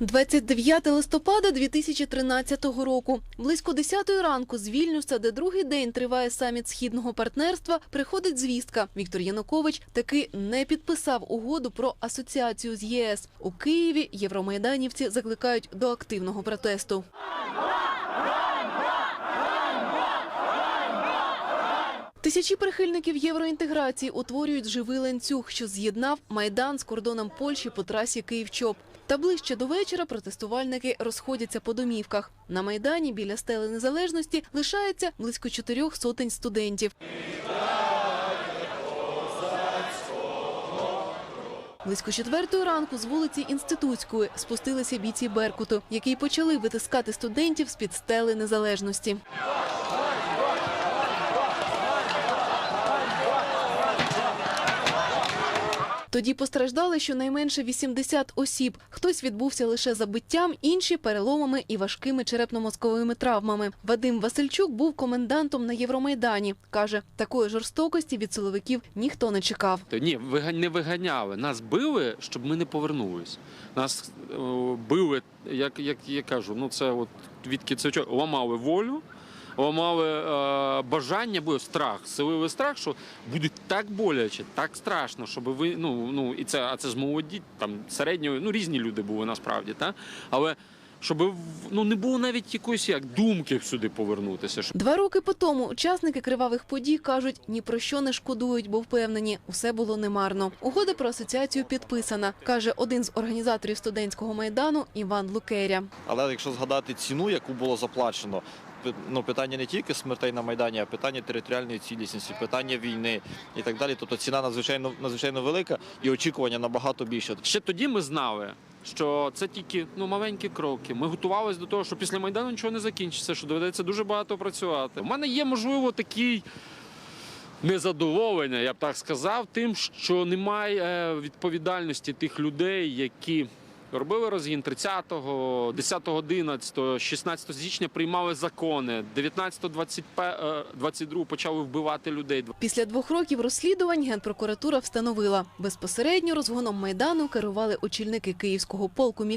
29 листопада 2013 року. Близько 10 ранку з Вільнюса, де другий день триває саміт східного партнерства, приходить звістка. Віктор Янукович таки не підписав угоду про асоціацію з ЄС. У Києві євромайданівці закликають до активного протесту. Тисячі прихильників євроінтеграції утворюють живий ланцюг, що з'єднав майдан з кордоном Польщі по трасі Київ-Чоп. Та ближче до вечора протестувальники розходяться по домівках. На майдані біля стели незалежності лишається близько чотирьох сотень студентів. Близько четвертої ранку з вулиці Інститутської спустилися бійці Беркуту, які почали витискати студентів з під стели незалежності. Тоді постраждали щонайменше 80 осіб. Хтось відбувся лише забиттям, інші переломами і важкими черепно-мозковими травмами. Вадим Васильчук був комендантом на Євромайдані. Каже, такої жорстокості від силовиків ніхто не чекав. Ні, не виганяли. Нас били, щоб ми не повернулись. Нас били, як, як я кажу, ну це от від кицячок, ламали волю, ламали е, бажання, був страх, силовий страх, що буде так боляче, так страшно, щоб ви. Ну, ну і це, а це ж молоді, там середньої, ну різні люди були насправді, та? але щоб ну, не було навіть якоїсь як думки сюди повернутися. Два роки по тому учасники кривавих подій кажуть, ні про що не шкодують, бо впевнені, усе було немарно. Угода про асоціацію підписана, каже один з організаторів студентського майдану Іван Лукеря. Але якщо згадати ціну, яку було заплачено, ну питання не тільки смертей на майдані, а питання територіальної цілісності, питання війни і так далі. Тобто ціна надзвичайно надзвичайно велика і очікування набагато більше. Ще тоді ми знали, що це тільки ну маленькі кроки. Ми готувалися до того, що після майдану нічого не закінчиться, що доведеться дуже багато працювати. У мене є можливо такий. Незадоволення, я б так сказав, тим, що немає е, відповідальності тих людей, які робили розгін 30-го, 10 11 16 січня приймали закони, 19 22 почали вбивати людей. Після двох років розслідувань генпрокуратура встановила. Безпосередньо розгоном майдану керували очільники київського полку